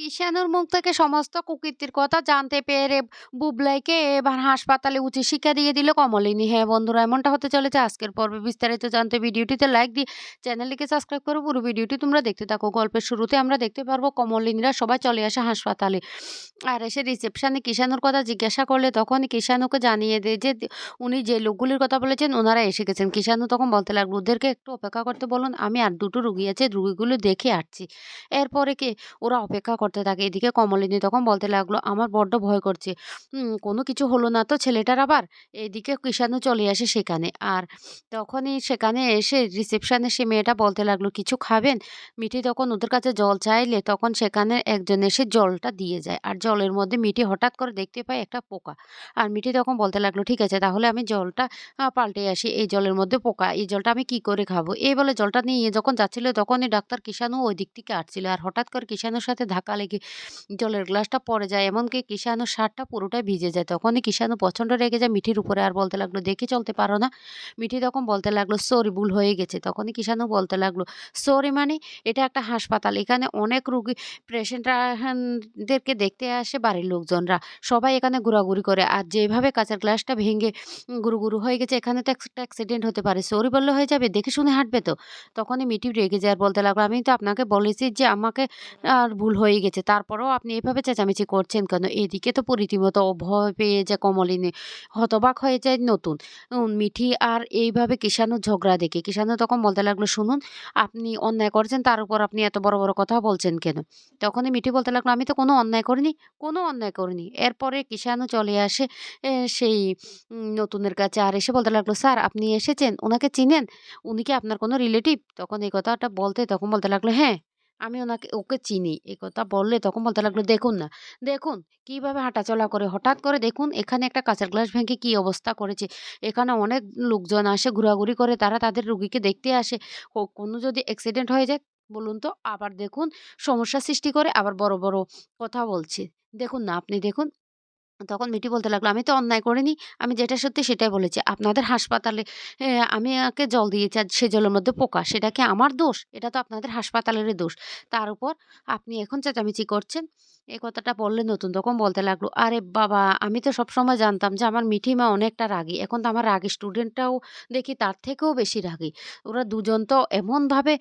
কিষাণুর মুখ থেকে সমস্ত কুকীর্তির কথা জানতে পেরে বুবলাইকে এবার হাসপাতালে উচিত শিক্ষা দিয়ে দিল কমলিনী। হ্যাঁ বন্ধুরা, এমনটা হতে চলেছে আজকের পর্বে। বিস্তারিত জানতে ভিডিওটিতে লাইক দিয়ে চ্যানেলটিকে সাবস্ক্রাইব করে। পুরো ভিডিওটি তোমরা দেখতে থাকো। গল্পের শুরুতে আমরা দেখতে পারব কমলিনীরা সবাই চলে আসে হাসপাতালে। আর এসে রিসেপশানে কিষাণুর কথা জিজ্ঞাসা করলে তখন কিষাণুকে জানিয়ে দেয় যে, উনি যে লোকগুলির কথা বলেছেন ওনারা এসে গেছেন। কিষাণু তখন বলতে লাগল, ওদেরকে একটু অপেক্ষা করতে বলুন। আমি আর দুটো রুগী আছে, রুগীগুলো দেখে আসছি। এরপরে কি, ওরা অপেক্ষা করতে থাকে। এদিকে কমলিনী তখন বলতে লাগল, আমার বড্ড ভয় করছে। কোনো কিছু হলো না তো ছেলেটার আবার? এদিকে কিষাণু চলে আসে সেখানে। আর তখনই সেখানে এসে রিসেপশানে সে মেয়েটা বলতে লাগল, কিছু খাবেন? মিঠি তখন ওদের কাছে জল চাইলে তখন সেখানে একজন এসে জলটা দিয়ে যায়। আর জলের মধ্যে মিঠি হঠাৎ করে দেখতে পায় একটা পোকা। আর মিঠি তখন বলতে লাগল, ঠিক আছে, তাহলে আমি জলটা পাল্টে আসি। এই জলের মধ্যে পোকা, এই জলটা আমি কি করে খাব? এই বলে জলটা নিয়ে যখন যাচ্ছিল, তখনই ডাক্তার কিষাণু ওই দিক থেকে আসছিল। আর হঠাৎ করে কিষাণুর সাথে ধাক্কা লেগে জলের গ্লাসটা পড়ে যায়, এমনকি কিষাণুর শার্টটা পুরোটাই ভিজে যায়। তখনই কিষাণু প্রচণ্ড রেগে যায় মিঠির উপরে আর বলতে লাগল, দেখি চলতে পারো না? মিঠি তখন বলতে লাগল, সরি, ভুল হয়ে গেছে। তখনই কিষাণু বলতে লাগল, সরি মানে? এটা একটা হাসপাতাল। এখানে অনেক রুগী, পেশেন্টদেরকে দেখতে আসে বাড়ির লোকজনরা। সবাই এখানে ঘোরাঘুরি করে। আর যেভাবে কাঁচের গ্লাসটা ভেঙে গুরু গুরু হয়ে গেছে, এখানে তো একটা অ্যাক্সিডেন্ট হতে পারে। সরি বললে হয়ে যাবে, দেখে শুনে হাঁটবে তো? তখনই মিটি রেগে যায় আর বলতে লাগল, আমি তো আপনাকে বলেছি যে আমাকে আর ভুল হয়ে গেছে। তারপরেও আপনি এভাবে চেঁচামেচি করছেন কেন? এদিকে তো রীতিমতো ভয় পেয়ে যায় কমলিনী হতবাক হয়ে যায় নতুন। মিঠি আর এইভাবে কিষাণু ঝগড়া দেখে। কিষাণু তখন বলতে লাগল, শুনুন, আপনি অন্যায় করছেন, তার উপর আপনি এত বড় বড় কথা বলছেন কেন? তখনই মিঠি বলতে লাগল, আমি তো কোনো অন্যায় করিনি, কোনো অন্যায় করিনি। এরপরে কিষাণু চলে আসে সেই নতুনের কাছে আর এসে বলতে লাগল, স্যার, আপনি এসেছেন ওনাকে চিনেন? উনি কি আপনার কোনো রিলেটিভ? তখন এই কথাটা বলতে, তখন বলতে লাগল হ্যাঁ আমি ওনাকে, ওকে চিনি। এই কথা বললে তখন বলতে লাগল, দেখুন না, দেখুন কীভাবে হাঁটাচলা করে। হঠাৎ করে দেখুন এখানে একটা কাঁচের গ্লাস ভেঙে কি অবস্থা করেছে। এখানে অনেক লোকজন আসে, ঘোরাঘুরি করে। তারা তাদের রুগীকে দেখতে আসে। কোনো যদি অ্যাক্সিডেন্ট হয়ে যায়, বলুন তো, আবার দেখুন সমস্যা সৃষ্টি করে, আবার বড় বড় কথা বলছে। দেখুন না, আপনি দেখুন তখন মিটি বলতে লাগল, আমি তো অন্যায় করিনি, আমি যেটা সত্যি সেটাই বলেছি। আপনাদের হাসপাতালে আমি আগে জল দিয়েছি আর সে জলের মধ্যে পোকা, সেটা কি আমার দোষ? এটা তো আপনাদের হাসপাতালেরই দোষ। তার উপর আপনি এখন চেঁচামেচি করছেন এই কথাটা বললে নতুন তখন বলতে লাগল। আরে বাবা, আমি তো সবসময় জানতাম যে আমার মিঠি মা অনেকটা রাগী। এখন তো আমার রাগী স্টুডেন্টটাও দেখি তার থেকেও বেশি রাগী। ওরা দুজন তো এমনভাবে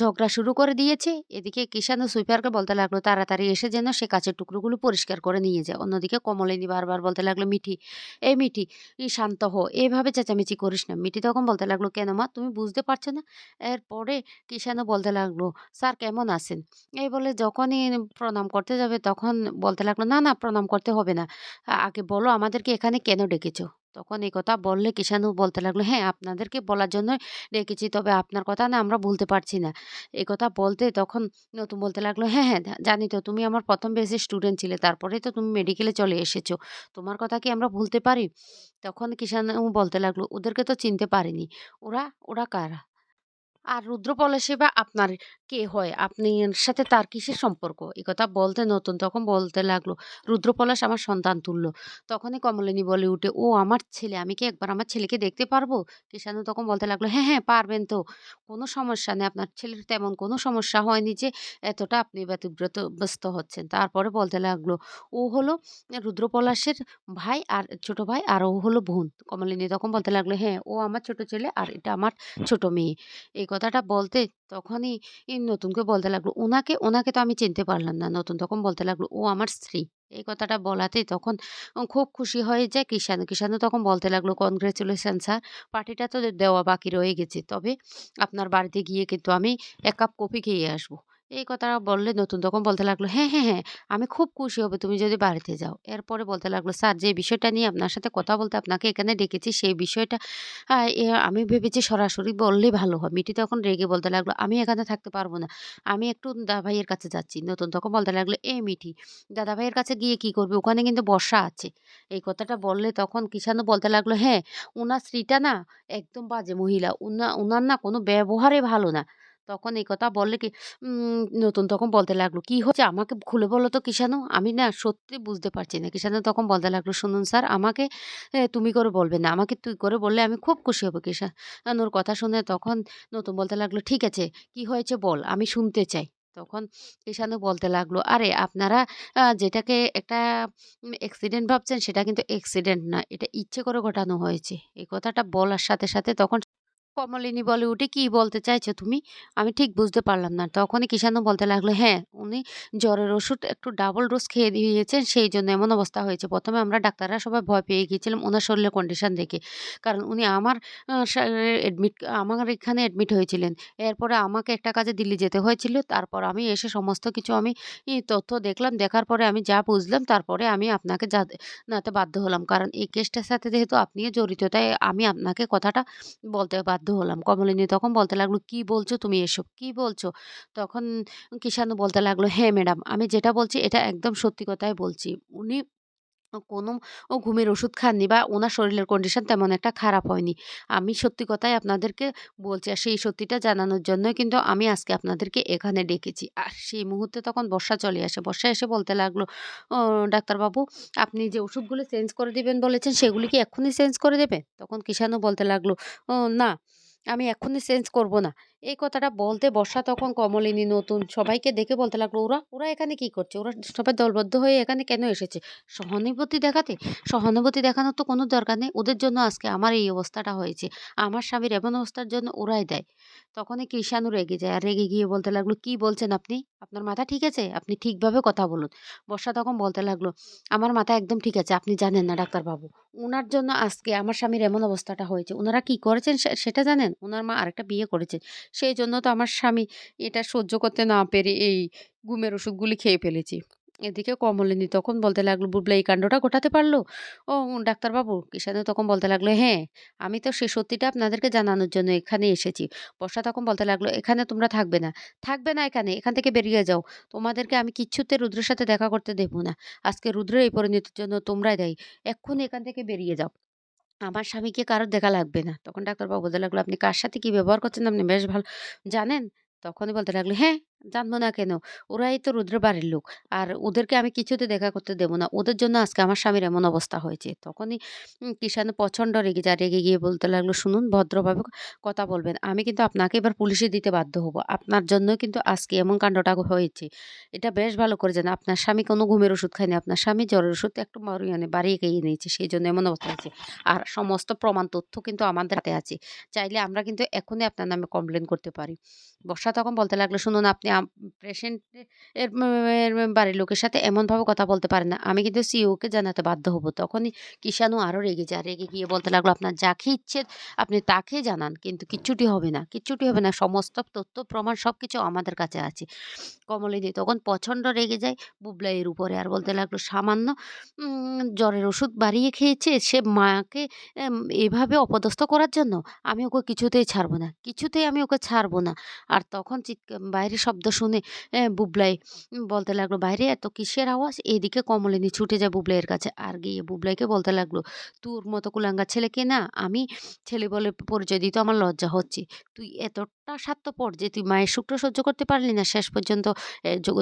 ঝগড়া শুরু করে দিয়েছে। এদিকে কিষানু সুইপারকে বলতে লাগল, তাড়াতাড়ি এসে যেন সে কাচের টুকরোগুলো পরিষ্কার করে নিয়ে যায় অন্যদিকে কমলিনী বারবার বলতে লাগল, মিঠি, এই মিঠি শান্ত হো এইভাবে চেঁচামেচি করিস না। মিঠি তখন বলতে লাগল, কেন মা, তুমি বুঝতে পারছ না? এরপরে কিষানও বলতে লাগল, স্যার কেমন আছেন? এই বলে যখনই প্রণাম করতে যাবে তখন বলতে লাগল, না না, প্রণাম করতে হবে না। আগে বলো আমাদেরকে এখানে কেন ডেকেছো? তখন এই কথা বললে কিষানু বলতে লাগল হ্যাঁ আপনাদেরকে বলার জন্য ডেকেছি, তবে আপনার কথা না আমরা ভুলতে পারছি না। এই কথা বলতে তখন নতুন বলতে লাগল হ্যাঁ হ্যাঁ জানি তো তুমি আমার প্রথম বেসের স্টুডেন্ট ছিলে তারপরে তো তুমি মেডিকেলে চলে এসেছ। তোমার কথা কি আমরা ভুলতে পারি? তখন কিষানু বলতে লাগল, ওদেরকে তো চিনতে পারিনি। ওরা ওরা কারা? আর রুদ্রপলাশী বা আপনার কে হয়? আপনার সাথে তার কিসের সম্পর্ক? এই কথা বলতে নতুন তখন বলতে লাগল, "রুদ্রপলাশ আমার সন্তান তুললো তখনই কমলিনী বলে উঠে, "ও আমার ছেলে। আমি কি একবার আমার ছেলেকে দেখতে পারব?" কৃষাণু তখন বলতে লাগল, "হ্যাঁ, হ্যাঁ পারবেন তো। কোনো সমস্যা নেই। আপনার ছেলের তেমন কোনো সমস্যা হয়নি যে এতটা আপনি ব্যতিব্রত ব্যস্ত হচ্ছেন।" তারপরে বলতে লাগল, "ও হলো রুদ্রপলাশের ভাই আর ছোট ভাই আর ও হলো বোন।" কমলিনী তখন বলতে লাগল, "হ্যাঁ, ও আমার ছোট ছেলে আর এটা আমার ছোট মেয়ে।" এই কথাটা বলতে তখনই নতুনকে বলতে লাগল, ওনাকে ওনাকে তো আমি চিনতে পারলাম না।" নতুন তখন বলতে লাগল, "ও আমার স্ত্রী।" এই কথাটা বলাতে তখন খুব খুশি হয়ে যায় কিষাণ কিষাণও তখন বলতে লাগল, "কনগ্রাচুলেশন স্যার। পার্টিটা তো দেওয়া বাকি রয়ে গেছে। তবে আপনার বাড়িতে গিয়ে কিন্তু আমি এক কাপ কফি খেয়ে আসব।" এই কথাটা বললে নতুন তখন বলতে লাগল, "হ্যাঁ, হ্যাঁ, হ্যাঁ। আমি খুব খুশি হব তুমি যদি বাড়িতে যাও।" এরপরে বলতে লাগল, "স্যার যে বিষয়টা নিয়ে আপনার সাথে কথা বলতে আপনাকে এখানে ডেকেছি সেই বিষয়টা আমি ভেবেছি সরাসরি বললেই ভালো হয়। মিটি তখন রেগে বলতে লাগল, "আমি এখানে থাকতে পারব না। আমি একটু দাদাভাইয়ের কাছে যাচ্ছি।" নতুন তখন বলতে লাগল, "এ মিঠি, দাদাভাইয়ের কাছে গিয়ে কি করবে ওখানে কিন্তু বর্ষা আছে।" এই কথাটা বললে তখন কিষাণু বলতে লাগল, "হ্যাঁ, ওনার স্ত্রীটা না একদম বাজে মহিলা। উনা উনার না কোনো ব্যবহারে ভালো না।" তখন এই কথা বললে কি নতুন তখন বলতে লাগল, "কি হচ্ছে আমাকে খুলে বলো তো কিষাণু? আমি না সত্যি বুঝতে পারছি না।" কিষানু তখন বলতে লাগল, "শুনুন স্যার আমাকে তুমি করে বলবে না। আমাকে তুই করে বললে আমি খুব খুশি হব।" কিষাণুর কথা শুনে তখন নতুন বলতে লাগল, "ঠিক আছে, কি হয়েছে বল? আমি শুনতে চাই।" তখন ঈশানু বলতে লাগল, "আরে আপনারা যেটাকে একটা অ্যাক্সিডেন্ট ভাবছেন সেটা কিন্তু অ্যাক্সিডেন্ট না। এটা ইচ্ছে করে ঘটানো হয়েছে।" এই কথাটা বলার সাথে, সাথে তখন কমলিনী বলে উঠে, "কি বলতে চাইছো তুমি? আমি ঠিক বুঝতে পারলাম না।" তখনই কিষাণু বলতে লাগল, "হ্যাঁ, উনি জ্বরের ওষুধ একটু ডাবল ডোজ খেয়ে দিয়েছেন, সেই জন্য এমন অবস্থা হয়েছে। প্রথমে আমরা ডাক্তাররা সবাই ভয় পেয়ে গিয়েছিলাম ওনার শরীরের কন্ডিশন দেখে। কারণ উনি আমার এডমিট আমার এখানে অ্যাডমিট হয়েছিলেন। এরপরে আমাকে একটা কাজে দিল্লি যেতে হয়েছিল। তারপর আমি এসে সমস্ত কিছু আমি তথ্য দেখলাম। দেখার পরে আমি যা বুঝলাম তারপরে আমি আপনাকে জা জানাতে বাধ্য হলাম। কারণ এই কেসটার সাথে যেহেতু আপনিও জড়িত তাই আমি আপনাকে কথাটা বলতে বাধ্য হলাম। কমলিনী তখন বলতে লাগল, "কি বলছো তুমি এসব? কি বলছো?" তখন কিষাণু বলতে লাগল, "হ্যাঁ ম্যাডাম, আমি যেটা বলছি এটা একদম সত্যি কথাই বলছি। উনি কোনো ও ঘুমের ওষুধ খাননি বা ওনার শরীরের কন্ডিশন তেমন একটা খারাপ হয়নি। আমি সত্যি কথাই আপনাদেরকে বলছি। আর সেই সত্যিটা জানানোর জন্যই কিন্তু আমি আজকে আপনাদেরকে এখানে ডেকেছি।" আর সেই মুহূর্তে তখন বর্ষা চলে আসে। বর্ষা এসে বলতে লাগল, ডাক্তারবাবু আপনি যে ওষুধগুলো চেঞ্জ করে দিবেন বলেছেন সেগুলি কি এক্ষুনি চেঞ্জ করে দেবেন?" তখন কিষানও বলতে লাগল, "ও না, আমি এক্ষুনি চেঞ্জ করব না।" এই কথাটা বলতে বর্ষা তখন কমলিনী নতুন সবাইকে দেখে বলতে লাগল, "ওরা? ওরা এখানে কি করছে? ওরা সবাই দলবদ্ধ হয়ে এখানে কেন এসেছে? সহানুভূতি দেখাতে? সহানুভূতি দেখানোর তো কোনো দরকার নেই। ওদের জন্য আজকে আমার এই অবস্থাটা হয়েছে। আমার স্বামীর এমন অবস্থার জন্য ওরাই দেয় তখনই কৃষাণু রেগে যায়। আর রেগে গিয়ে বলতে লাগল, "কি বলছেন আপনি? আপনার মাথা ঠিক আছে? আপনি ঠিকভাবে কথা বলুন।" বর্ষা তখন বলতে লাগল, "আমার মাথা একদম ঠিক আছে। আপনি জানেন না ডাক্তারবাবু। ওনার জন্য আজকে আমার স্বামীর এমন অবস্থাটা হয়েছে। ওনারা কি করেছেন সেটা জানেন? ওনার মা আরেকটা বিয়ে করেছেন। সেইজন্য তো আমার স্বামী এটা সহ্য করতে না পেরে এই ঘুমের ওষুধগুলি খেয়ে ফেলেছে।" এদিকে কমলিনী তখন বলতে লাগল, "বুবলা এই কাণ্ডটা ঘটাতে পারল? ও ডাক্তারবাবু?" কৃষাণু তখন বলতে লাগল, "হ্যাঁ, আমি তো সেই সত্যিটা আপনাদেরকে জানানোর জন্য এখানে এসেছি।" বর্ষা তখন বলতে লাগল, "এখানে তোমরা থাকবে না। থাকবে না এখানে। এখান থেকে বেরিয়ে যাও। তোমাদেরকে আমি কিচ্ছুতে রুদ্রের সাথে দেখা করতে দেবো না। আজকে রুদ্রের এই পরিণতির জন্য তোমরাই দেয় এক্ষুনি এখান থেকে বেরিয়ে যাও। আমার স্বামীকে কারোর দেখা লাগবে না।" তখন ডাক্তারবাবু বলতে লাগল, "আপনি কার সাথে কি ব্যবহার করছেন আপনি বেশ ভালো জানেন?" তখনই বলতে লাগল, "হ্যাঁ, জানব না কেন? ওরাই তো রুদ্রের বাড়ির লোক। আর ওদেরকে আমি কিছুতে দেখা করতে দেব না। ওদের জন্য আজকে আমার স্বামীর এমন অবস্থা হয়েছে।" তখনই কিষাণু প্রচণ্ড রেগে যা রেগে গিয়ে বলতে লাগল, "শুনুন ভদ্রভাবে কথা বলবেন। আমি কিন্তু আপনাকে এবার পুলিশে দিতে বাধ্য হব। আপনার জন্য কিন্তু আজকে এমন কাণ্ডটা হয়েছে। এটা বেশ ভালো করে জানেন। আপনার স্বামী কোনো ঘুমের ওষুধ খায়নি। আপনার স্বামী জ্বরের ওষুধ একটু মানে বাড়িয়ে খেয়ে নিয়েছে। সেই জন্য এমন অবস্থা হয়েছে। আর সমস্ত প্রমাণ তথ্য কিন্তু আমাদের হাতে আছে। চাইলে আমরা কিন্তু এখনই আপনার নামে কমপ্লেন করতে পারি।" বর্ষা তখন বলতে লাগল, "শুনুন আপনি আম পেশেন্ট এর এর বাড়ির লোকের সাথে এমনভাবে কথা বলতে পারে না। আমি কিন্তু সিইওকে জানাতে বাধ্য হব।" তখনই কিষাণু আরও রেগে যায়। রেগে গিয়ে বলতে লাগল, "আপনার যাকে ইচ্ছে আপনি তাকে জানান। কিন্তু কিচ্ছুটি হবে না। কিচ্ছুটি হবে না। সমস্ত তথ্য প্রমাণ সব কিছু আমাদের কাছে আছে।" কমলিনী তখন প্রচণ্ড রেগে যায় বুবলাইয়ের উপরে। আর বলতে লাগল, "সামান্য জ্বরের ওষুধ বাড়িয়ে খেয়েছে সে মাকে এভাবে অপদস্থ করার জন্য? আমি ওকে কিছুতেই ছাড়বো না। কিছুতেই আমি ওকে ছাড়বো না।" আর তখন চিৎকা বাইরে শব্দ শুনে বুবলাই বলতে লাগল, "বাইরে এত কিসের আওয়াজ?" এদিকে কমলিনী ছুটে যায় বুবলাইয়ের কাছে। আর গিয়ে বুবলাইকে বলতে লাগল, "তোর মতো কুলাঙ্গার ছেলেকে না আমি ছেলে বলে পরিচয় দিতেও আমার লজ্জা হচ্ছে। তুই এতটা স্বার্থপর যে তুই মায়ের সুখটা সহ্য করতে পারলি না। শেষ পর্যন্ত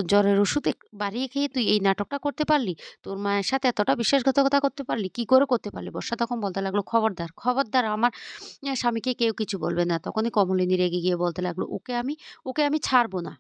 জ্বরের ওষুধ বাড়িয়ে খেয়ে তুই এই নাটকটা করতে পারলি? তোর মায়ের সাথে এতটা বিশ্বাসঘাতকতা করতে পারলি? কি করে করতে পারলি?" বর্ষা তখন বলতে লাগল, "খবরদার, খবরদার আমার স্বামীকে কেউ কিছু বলবে না।" তখনই কমলিনী রেগে গিয়ে বলতে লাগল, "ওকে আমি ওকে আমি ছাড়বো না।